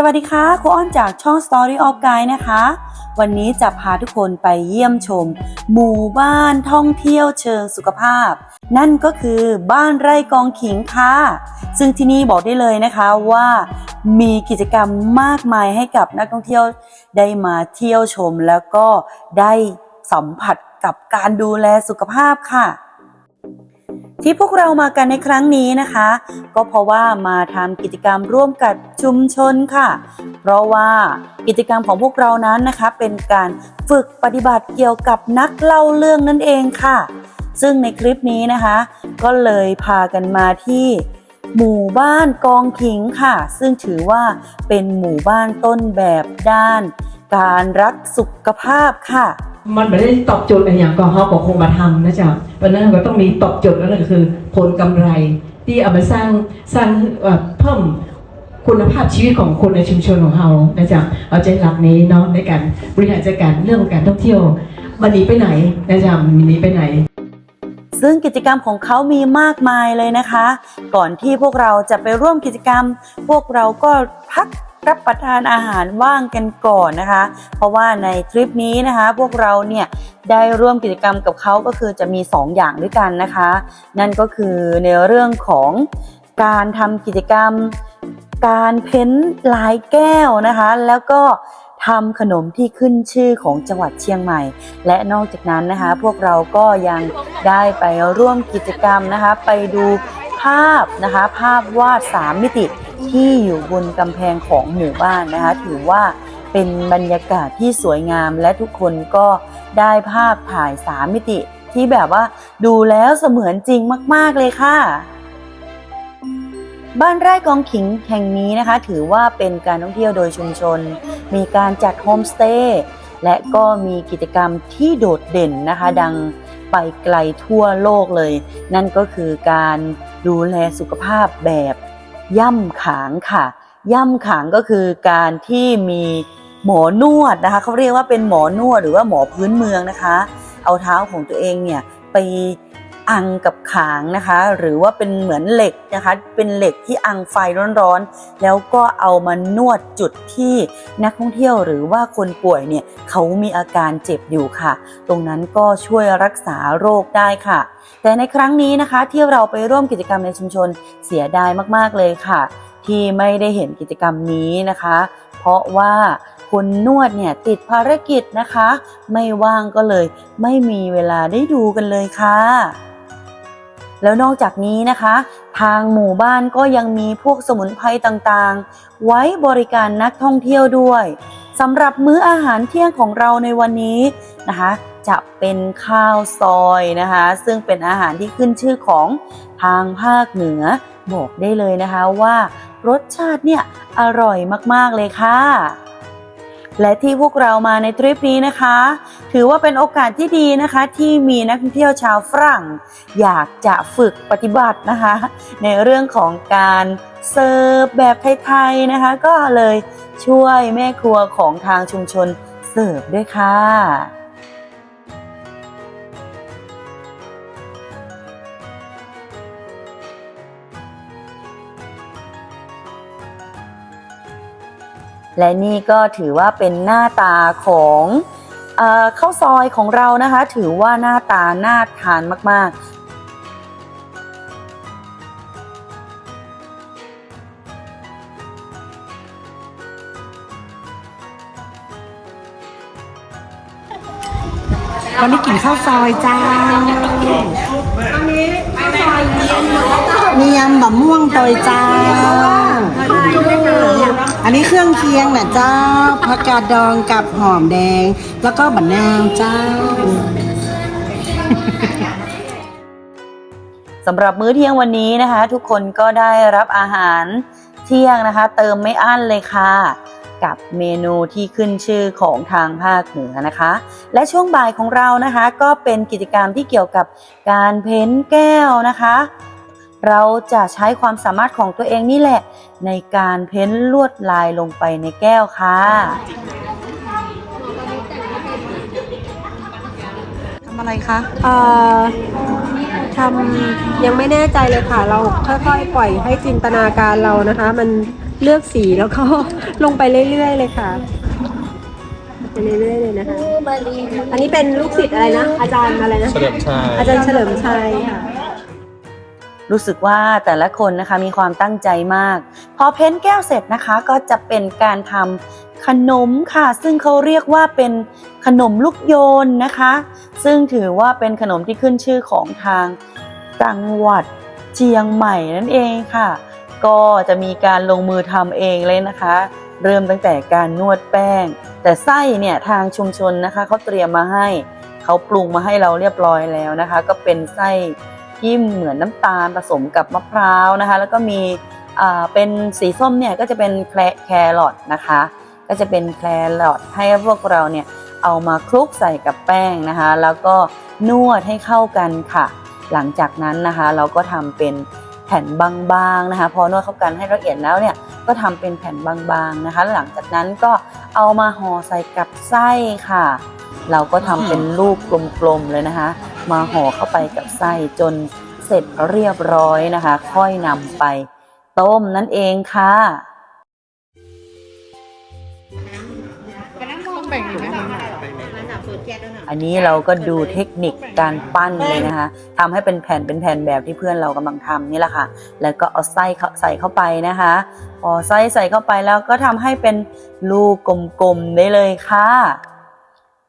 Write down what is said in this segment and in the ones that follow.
สวัสดีค่ะครูอ้อนจากช่อง Story of Guide นะคะ วันนี้จะพาทุกคนไปเยี่ยมชม หมู่บ้านท่องเที่ยวเชิงสุขภาพ นั่นก็คือบ้านไร่กองขิงค่ะ ซึ่งที่นี่บอกได้เลยนะคะว่า มีกิจกรรมมากมายให้กับนักท่องเที่ยวได้มาเที่ยวชมแล้วก็ได้สัมผัสกับการดูแลสุขภาพค่ะ ที่พวกเรามากันในครั้งนี้นะคะ ก็เพราะว่ามาทำกิจกรรมร่วมกับชุมชนค่ะ เพราะว่ากิจกรรมของพวกเรานั้นนะคะ เป็นการฝึกปฏิบัติเกี่ยวกับนักเล่าเรื่องนั่นเองค่ะ ซึ่งในคลิปนี้นะคะ ก็เลยพากันมาที่หมู่บ้านกองขิงค่ะ ซึ่งถือว่าเป็นหมู่บ้านต้นแบบด้าน การรักสุขภาพค่ะ มันไม่ได้ตอบโจทย์อะไรอย่างก็เขาก็คงมาทำนะจ๊ะเพราะนั้นก็ต้องมีตอบโจทย์แล้วนั่นก็คือ ผลกำไรที่เอามาสร้างสร้างเพิ่มคุณภาพชีวิตของคนในชุมชนของเรานะจ๊ะเอาใจหลักนี้เนาะในการบริหารจัดการเรื่องของการท่องเที่ยวมันหนีไปไหนนะจ๊ะมันหนีไปไหน ซึ่งกิจกรรมของเขามีมากมายเลยนะคะ ก่อนที่พวกเราจะไปร่วมกิจกรรม พวกเราก็พัก รับประทานอาหารว่างกันก่อนนะคะ เพราะว่าในทริปนี้นะคะ พวกเราเนี่ยได้ร่วมกิจกรรมกับเขาก็คือจะมี 2 อย่างด้วยกันนะคะ นั่นก็คือในเรื่องของการทำกิจกรรม การเพ้นลายแก้วนะคะ แล้วก็ทำขนมที่ขึ้นชื่อของจังหวัดเชียงใหม่ และนอกจากนั้นนะคะ พวกเราก็ยังได้ไปร่วมกิจกรรมนะคะ ไปดูภาพนะคะ ภาพวาด 3 มิติ ที่อยู่บนกำแพงของหมู่บ้านนะคะ ถือว่าเป็นบรรยากาศที่สวยงามและทุกคนก็ได้ภาพถ่าย3มิติ ที่แบบว่าดูแล้วเสมือนจริงมาก ๆ เลยค่ะ บ้านไร่กองขิงแห่งนี้นะคะ ถือว่าเป็นการท่องเที่ยวโดยชุมชน มีการจัดโฮมสเตย์และก็มีกิจกรรมที่โดดเด่นนะคะ ดังไปไกลทั่วโลกเลย นั่นก็คือการดูแลสุขภาพแบบ ย่ำขางค่ะ ย่ำขางก็คือการที่มีหมอนวดนะคะเขาเรียกว่าเป็นหมอนวดหรือว่าหมอพื้นเมืองนะคะ เอาเท้าของตัวเองเนี่ยไป อังกับขางนะคะ หรือว่าเป็นเหมือนเหล็กนะคะ เป็นเหล็กที่อังไฟร้อนๆ แล้วก็เอามานวดจุดที่นักท่องเที่ยวหรือว่าคนป่วยเนี่ยเขามีอาการเจ็บอยู่ค่ะ ตรงนั้นก็ช่วยรักษาโรคได้ค่ะ แต่ในครั้งนี้นะคะที่เราไปร่วมกิจกรรมในชุมชนเสียดายมากๆเลยค่ะ ที่ไม่ได้เห็นกิจกรรมนี้นะคะ เพราะว่าคนนวดเนี่ยติดภารกิจนะคะ ไม่ว่างก็เลย ไม่มีเวลาได้ดูกันเลยค่ะ แล้วนอกจากนี้นะคะ ทางหมู่บ้านก็ยังมีพวกสมุนไพรต่างๆ ไว้บริการนักท่องเที่ยวด้วยสำหรับมื้ออาหารเที่ยงของเราในวันนี้นะคะ จะเป็นข้าวซอยนะคะ ซึ่งเป็นอาหารที่ขึ้นชื่อของทางภาคเหนือบอกได้เลยนะคะว่ารสชาติเนี่ยอร่อยมากๆเลยค่ะ และที่พวกเรามาในทริปนี้นะคะ ถือว่าเป็นโอกาสที่ดีนะคะ ที่มีนักท่องเที่ยวชาวฝรั่ง อยากจะฝึกปฏิบัตินะคะ ในเรื่องของการเสิร์ฟแบบไทยๆนะคะ ก็เลยช่วยแม่ครัวของทางชุมชนเสิร์ฟด้วยค่ะ และนี่ก็ถือว่าเป็นหน้าตาของเออข้าวซอยของเรานะคะ ถือว่าหน้าตาน่าทานมาก ๆวันนี้กินข้าวซอยจ้ามียำบะม่วงตอยจ้า อันนี้เครื่องเคียงนะเจ้าผักกาดดองกับหอมแดง แล้วก็บะนาวเจ้า สำหรับมื้อเที่ยงวันนี้นะคะ ทุกคนก็ได้รับอาหารเที่ยงนะคะ เติมไม่อั้นเลยค่ะ กับเมนูที่ขึ้นชื่อของทางภาคเหนือนะคะ และช่วงบ่ายของเรานะคะ ก็เป็นกิจกรรมที่เกี่ยวกับการเพ้นแก้วนะคะ เราจะใช้ความสามารถของตัวเองนี่แหละ ในการเพ้นลวดลายลงไปในแก้วค่ะทำอะไรคะเอ่อทำยังไม่แน่ใจเลยค่ะ เราค่อยๆปล่อยให้จินตนาการเรานะคะ มันเลือกสีแล้วก็ลงไปเรื่อยๆเลยค่ะไปเรื่อยๆเลยนะคะ อันนี้เป็นลูกศิษย์อะไรนะ อาจารย์อะไรนะ เฉลิมชัยอาจารย์เฉลิมชัยค่ะ รู้สึกว่าแต่ละคนนะคะมีความตั้งใจมาก พอเพ้นแก้วเสร็จนะคะก็จะเป็นการทำขนมค่ะ ซึ่งเขาเรียกว่าเป็นขนมลูกโยนนะคะ ซึ่งถือว่าเป็นขนมที่ขึ้นชื่อของทางจังหวัดเชียงใหม่นั่นเองค่ะ ก็จะมีการลงมือทำเองเลยนะคะ เริ่มตั้งแต่การนวดแป้ง แต่ไส้เนี่ยทางชุมชนนะคะเขาเตรียมมาให้เขาปรุงมาให้เราเรียบร้อยแล้วนะคะ ก็เป็นไส้ ที่เหมือนน้ำตาลผสมกับมะพร้าวนะคะ แล้วก็มีเป็นสีส้มเนี่ยก็จะเป็นแครแครอทนะคะ ก็จะเป็นแครอทให้พวกเราเนี่ยเอามาคลุกใส่กับแป้งนะคะ แล้วก็นวดให้เข้ากันค่ะ หลังจากนั้นนะคะ เราก็ทำเป็นแผ่นบางๆนะคะ พอนวดเข้ากันให้ละเอียดแล้วเนี่ยก็ทำเป็นแผ่นบางๆนะคะ หลังจากนั้นก็เอามาห่อใส่กับไส้ค่ะ เราก็ทำเป็นรูปกลมๆเลยนะคะ มาห่อเข้าไปกับไส้จนเสร็จเรียบร้อยนะคะ ค่อยนำไป ต้มนั่นเองค่ะอันนี้เราก็ดูเทคนิคการปั้นเลยนะคะทำให้เป็นแผ่นเป็นแผ่นแบบที่เพื่อนเรากำลังทำนี่แหละค่ะ แล้วก็เอาไส้เข้าใส่เข้าไปนะคะพอไส้ใส่เข้าไปแล้วก็ทำให้เป็นลูกกลมๆได้เลยค่ะ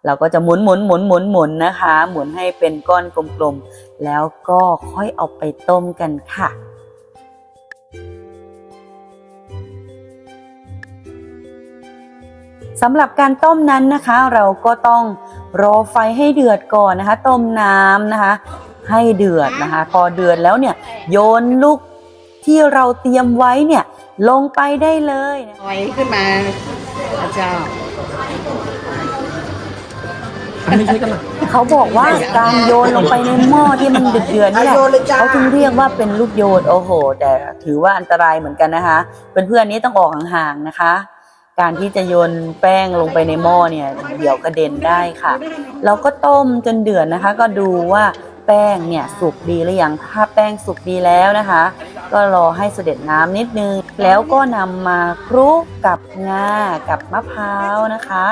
เราก็จะหมุนหมุนหมุนหมุนหมุนนะคะ หมุนให้เป็นก้อนกลมๆ แล้วก็ค่อยเอาไปต้มกันค่ะสำหรับการต้มนั้นนะคะ เราก็ต้องรอไฟให้เดือดก่อนนะคะ ต้มน้ำนะคะ ให้เดือดนะคะ พอเดือดแล้วเนี่ย โยนลูกที่เราเตรียมไว้เนี่ย ลงไปได้เลยลอยขึ้นมา พระเจ้าเขาบอกว่าการโยนลงไปในหม้อที่มันเดือดๆนี่แหละเอาโยนเลยจ้าเขาถึงเรียกว่าเป็นลูกโยนโอ้โห แต่ถือว่าอันตรายเหมือนกันนะคะเพื่อนๆนี้ต้องออกห่างๆนะคะ การที่จะโยนแป้งลงไปในหม้อเนี่ยเดี๋ยวกระเด็นได้ค่ะ เราก็ต้มจนเดือดนะคะ ก็ดูว่าแป้งเนี่ยสุกดีหรือยังถ้าแป้งสุกดีแล้วนะคะ ก็รอให้เสด็จน้ำนิดนึง แล้วก็นำมาคลุกกับงากับมะพร้าวนะคะ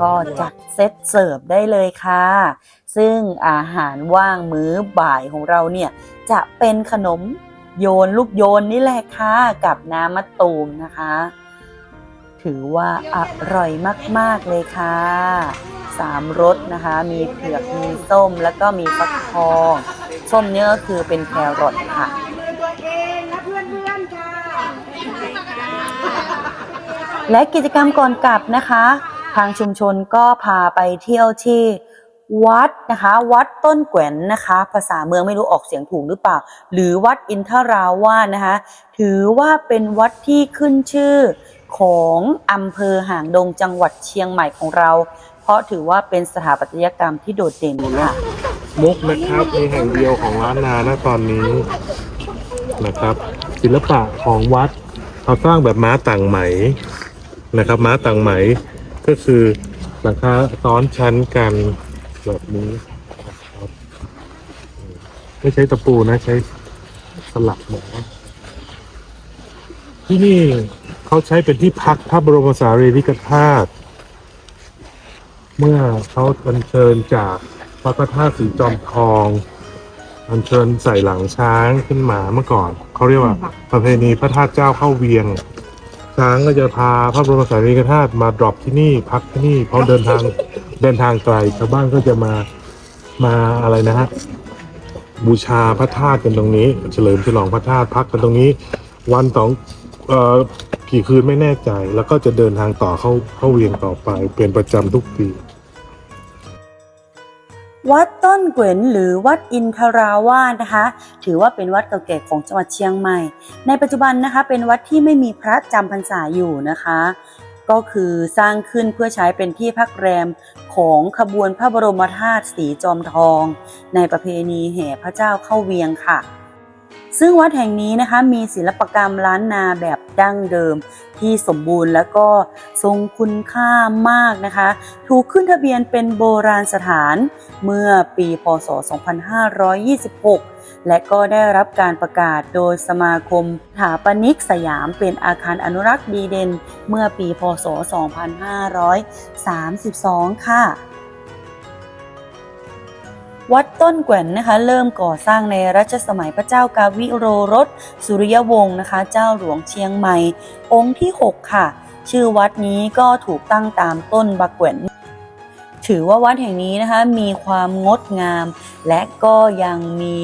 ก็จัดเซตเสิร์ฟได้เลยค่ะ ซึ่งอาหารว่างมื้อบ่ายของเราเนี่ย จะเป็นขนมโยนลูกโยนนี่แหละค่ะกับน้ำมะตูมนะคะ ถือว่าอร่อยมาก ๆ เลยค่ะสามรสนะคะ มีเผือกมีส้มแล้วก็มีฟักทองส้มเนี่ยก็คือเป็นแครอทค่ะและกิจกรรมก่อนกลับนะคะ ทางชุมชนก็พาไปเที่ยวที่วัดนะคะ วัดต้นแกวนนะคะ ภาษาเมืองไม่รู้ออกเสียงถูกหรือเปล่า หรือวัดอินทราวาสนะคะ ถือว่าเป็นวัดที่ขึ้นชื่อของอำเภอหางดงจังหวัดเชียงใหม่ของเรา เพราะถือว่าเป็นสถาปัตยกรรมที่โดดเด่นค่ะ มุกนะครับมีแห่งเดียวของล้านนาณตอนนี้นะครับ ศิลปะของวัดเขาสร้างแบบม้าต่างไหมนะครับ ม้าต่างไหม ก็คือหลังคาซ้อนชั้นกันแบบนี้ครับไม่ใช้ตะปูนะใช้สลักหมอที่นี่เขาใช้เป็นที่พักพระบรมสารีริกธาตุเมื่อเขาอัญเชิญจากพระพระธาตุสีจอมทอง อัญเชิญใส่หลังช้างขึ้นมาเมื่อก่อน เขาเรียกว่าประเพณีพระธาตุเจ้าเข้าเวียง ช้างก็จะพาพระบรมสารีริกธาตุมาดรอปที่นี่พักที่นี่เพราะเดินทางเดินทางไกลชาวบ้านก็จะมามาอะไรนะฮะบูชาพระธาตุกันตรงนี้ เฉลิมฉลองพระธาตุพักกันตรงนี้ วันสองเอ่อกี่คืนไม่แน่ใจ แล้วก็จะเดินทางต่อเข้าเข้าเวียงต่อไปเป็นประจำทุกปี วัดต้นเกวนหรือวัดอินทราวาสนะคะ ถือว่าเป็นวัดเก่าแก่ของจังหวัดเชียงใหม่ ในปัจจุบันนะคะ เป็นวัดที่ไม่มีพระจำพรรษาอยู่นะคะ ก็คือสร้างขึ้นเพื่อใช้เป็นที่พักแรมของขบวนพระบรมธาตุสีจอมทอง ในประเพณีแห่พระเจ้าเข้าเวียงค่ะ ซึ่งวัดแห่งนี้นะคะมีศิลปกรรมล้านนาแบบดั้งเดิม ที่สมบูรณ์แล้วก็ทรงคุณค่ามากนะคะ ถูกขึ้นทะเบียนเป็นโบราณสถานเมื่อปีพศ 2526 และก็ได้รับการประกาศโดยสมาคมถาปนิกสยามเป็นอาคารอนุรักษ์ดีเด่น เมื่อปีพศ 2532 ค่ะ วัดต้นแกว่นนะคะ เริ่มก่อสร้างในรัชสมัยพระเจ้ากาวิโรรสสุริยวงศ์นะคะ เจ้าหลวงเชียงใหม่ องค์ที่ 6 ค่ะ ชื่อวัดนี้ก็ถูกตั้งตามต้นบะแกว่นถือว่าวัดแห่งนี้นะคะมีความงดงาม และก็ยังมี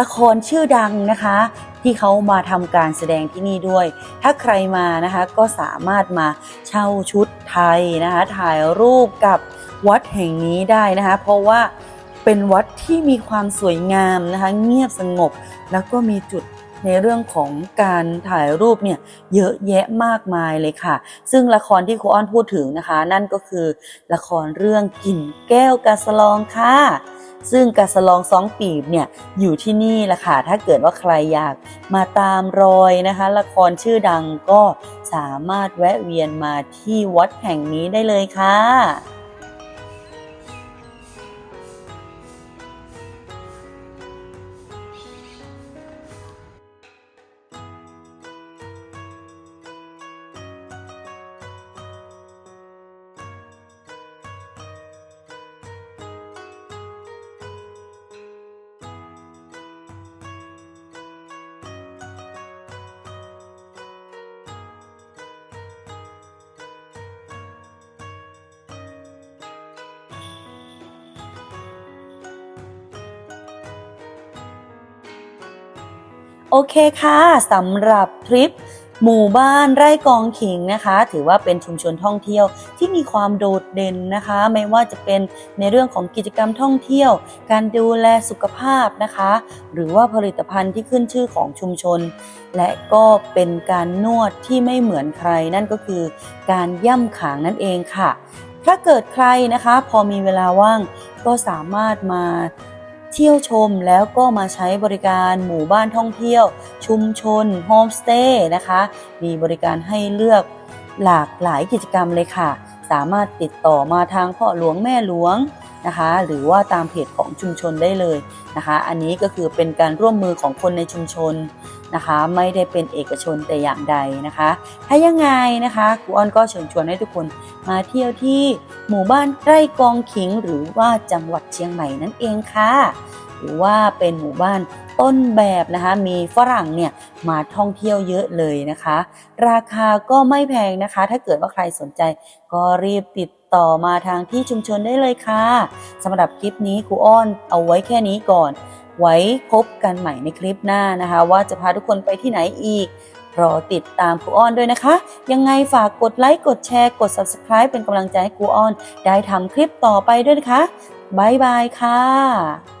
ละครชื่อดังนะคะ ที่เขามาทำการแสดงที่นี่ด้วย ถ้าใครมานะคะก็สามารถมาเช่าชุดไทยนะคะถ่ายรูปกับวัดแห่งนี้ได้นะคะ เพราะว่า เป็นวัดที่มีความสวยงามนะคะเงียบสงบ แล้วก็มีจุดในเรื่องของการถ่ายรูปเนี่ยเยอะแยะมากมายเลยค่ะ ซึ่งละครที่ครูอ้อนพูดถึงนะคะ นั่นก็คือละครเรื่องกิ่นแก้วกาสลองค่ะ ซึ่งกาสลองสองปีบเนี่ยอยู่ที่นี่แหละค่ะ ถ้าเกิดว่าใครอยากมาตามรอยนะคะ ละครชื่อดังก็สามารถแวะเวียนมาที่วัดแห่งนี้ได้เลยค่ะ โอเคค่ะสำหรับทริปหมู่บ้านไร่กองขิงนะคะ ถือว่าเป็นชุมชนท่องเที่ยวที่มีความโดดเด่นนะคะ ไม่ว่าจะเป็นในเรื่องของกิจกรรมท่องเที่ยว การดูแลสุขภาพนะคะ หรือว่าผลิตภัณฑ์ที่ขึ้นชื่อของชุมชน และก็เป็นการนวดที่ไม่เหมือนใคร นั่นก็คือการย่ำขางนั่นเองค่ะ ถ้าเกิดใครนะคะ พอมีเวลาว่างก็สามารถมา เที่ยวชมแล้วก็มาใช้บริการหมู่บ้านท่องเที่ยว ชุมชนโฮมสเตย์นะคะ มีบริการให้เลือกหลากหลายกิจกรรมเลยค่ะ สามารถติดต่อมาทางพ่อหลวงแม่หลวงนะคะ หรือว่าตามเพจของชุมชนได้เลยนะคะ อันนี้ก็คือเป็นการร่วมมือของคนในชุมชน นะคะ ไม่ได้เป็นเอกชนแต่อย่างใดนะคะ ถ้ายังไงนะคะครูอ้อนก็เชิญชวนให้ทุกคนมาเที่ยวที่หมู่บ้านไร่กองขิง หรือว่าจังหวัดเชียงใหม่นั่นเองค่ะหรือว่าเป็นหมู่บ้านต้นแบบนะคะ มีฝรั่งเนี่ยมาท่องเที่ยวเยอะเลยนะคะ ราคาก็ไม่แพงนะคะ ถ้าเกิดว่าใครสนใจ ก็รีบติดต่อมาทางที่ชุมชนได้เลยค่ะสำหรับคลิปนี้ครูอ้อนเอาไว้แค่นี้ก่อน ไว้พบกันใหม่ในคลิปหน้านะคะ ว่าจะพาทุกคนไปที่ไหนอีก รอติดตามครูอ้อนด้วยนะคะ ยังไงฝากกดไลค์กดแชร์กด subscribe เป็นกำลังใจให้ครูอ้อน ได้ทำคลิปต่อไปด้วยนะคะบ๊ายบายค่ะ